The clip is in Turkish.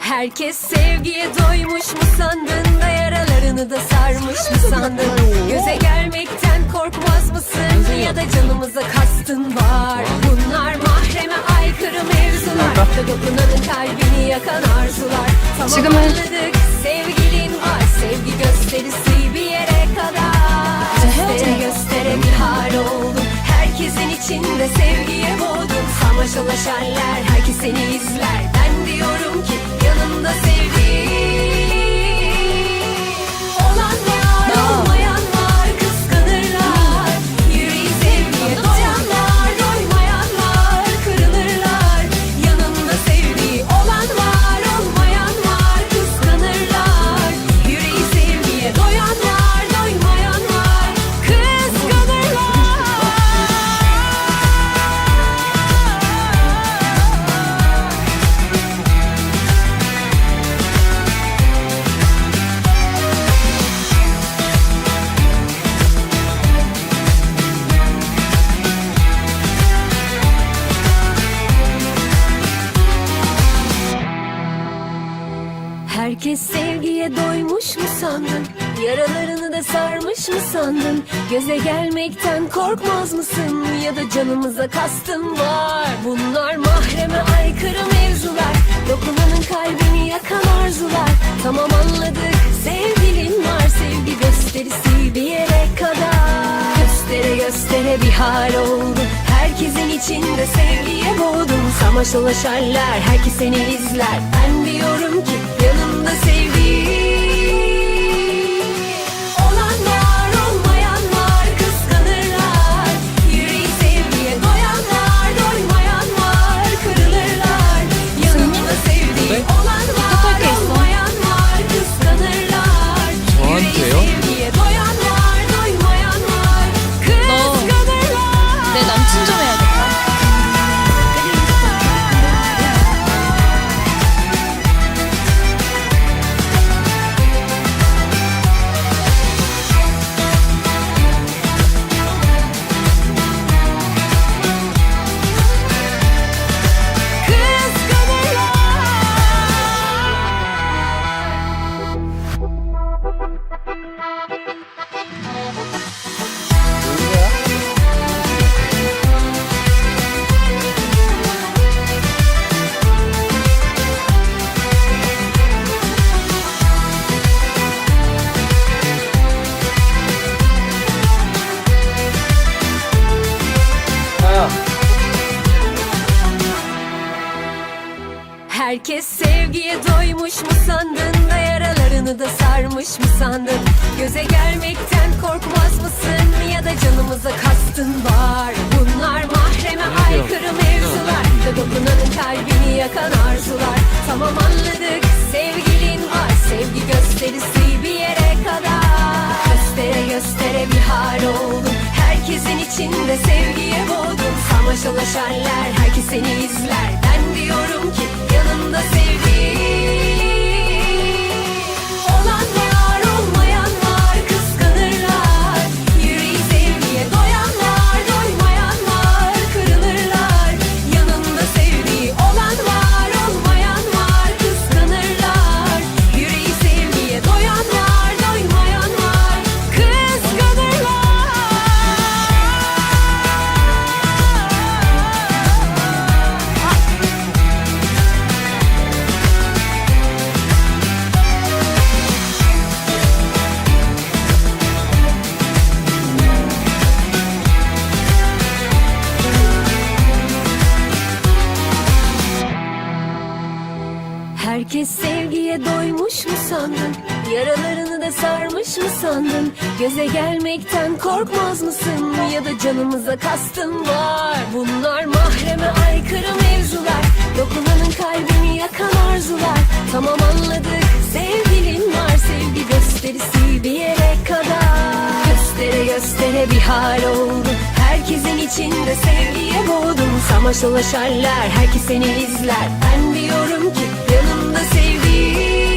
Herkes sevgiye doymuş mu sandın da yaralarını da sarmış mı sandın? Göze gelmekten korkmaz mısın? Ya da canımıza kastın var? Bunlar mahreme aykırı mevzular. Dokunanın kalbini yakan arzular. Tamam anladık. Sevgilin var. Sevgi gösterisi bir yere kadar. Göstere göstere bir hal oldum Herkesin içinde sevgiye boğdum. Samaşalaşanlar herkes seni izler. Ben diyorum ki yanımda sevdiğim Yalanlar sevgiye doymuş mu sandın? Yaralarını da sarmış mı sandın? Göze gelmekten korkmaz mısın? Ya da canımıza kastın var Bunlar mahreme Göstere bir hal oldu. Herkesin içinde sevgiye boğdum. Samaşalaşarlar herkes seni izler. Ben diyorum ki yanımda sevdiğim Herkes sevgiye doymuş mu sandın da yaralarını da sarmış mı sandın? Göze gelmekten korkmaz mısın ya da canımıza kastın var? Bunlar mahreme aykırı mevzular Ve dokunanın kalbini yakan arzular. Tamam anladık. Sevgilin var Sevgi gösterisi bir yere kadar. Göstere göstere bir hal oldum Herkesin içinde sevgiye boğdum. Samaşalaşanlar herkes seni izler Ben diyorum ki. Yanımda sevdiğim Herkes sevgiye doymuş mu sandın? Yaralarını da sarmış mı sandın? Göze gelmekten korkmaz mısın? Ya da canımıza kastın var? Bunlar mahreme aykırı mevzular. Dokunanın kalbini yakan arzular. Tamam anladık. Sevgilin var. Sevgi gösterisi bir yere kadar. Böyle bir hal oldu. Herkesin içinde sevgiye boğdum. Samaş dolaşarlar herkes seni izler. Ben diyorum ki yanımda sevdiğim